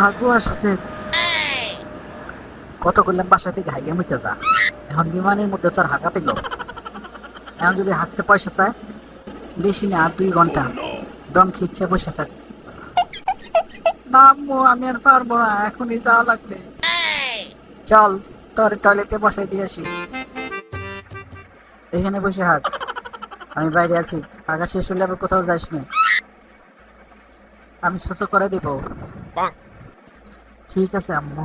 হাগু আসছে। কত করলাম বাসা থেকে হাইয়া মুইতে যা। এখন বিমানের মধ্যে তো আর হাঁকা পেল। এখন যদি হাঁটতে পয়সা চায়, বেশি না, আর দুই ঘণ্টা। দম খিচ্ছে বসে থাক। না আম্মু, আমি আর পারব না, এখনই যাওয়া লাগবে। চল, তোর টয়লেটে বসাই দিয়ে আসি। এখানে বসে হাঁক আমি বাইরে আছি। আগা শেষ হলে আবার কোথাও যাস না। আমি শোষ করে দিব। ঠিক আছে আম্মু।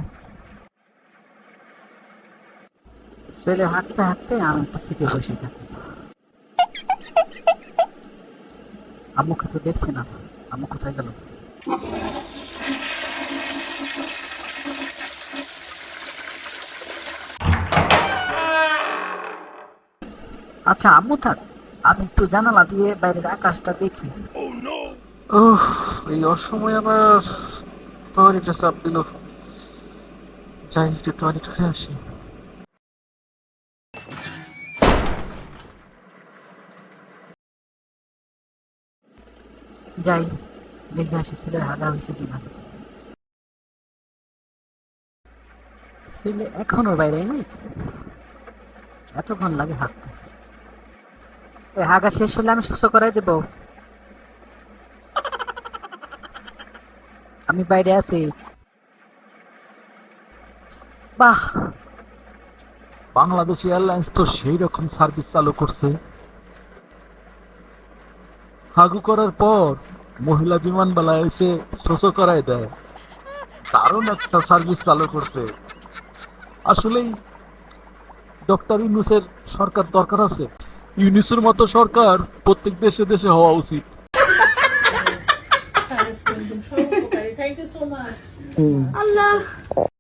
ছেলে হাঁটতে হাঁটতে আমি একটু সিটে বসে থাকি। আম্মুকে তো দেখছি না। আম্মু কোথায় গেল? আচ্ছা আম্মু থাক। আমি একটু জানালা দিয়ে বাইরের আকাশটা দেখি। ওহ এই অসময় আবার টয়লেটে চাপ দিল। যাই, একটু টয়লেট করে আসি। যাই, দেখে আসি ছেলের হাগা হয়েছে কিনা। ছেলে এখনও বাইরে নাই? এতক্ষণ লাগে হাঁটতে। হাগা শেষ হলে আমি সুস্থ করাই দেব। আমি বাইরে আছি। বাহ। বাংলাদেশ এয়ারলাইন্স তো সেই রকম সার্ভিস চালু করছে। হাগু করার পর মহিলা বিমানবালা এসে শোষ করায় দেয়। দারুণ একটা সার্ভিস চালু করছে। আসলেই ডক্টর ইউনুসের সরকার দরকার আছে। ইউনুসের মতো সরকার প্রত্যেক দেশে দেশে হওয়া উচিত। Thank you so much. Mm. Allah.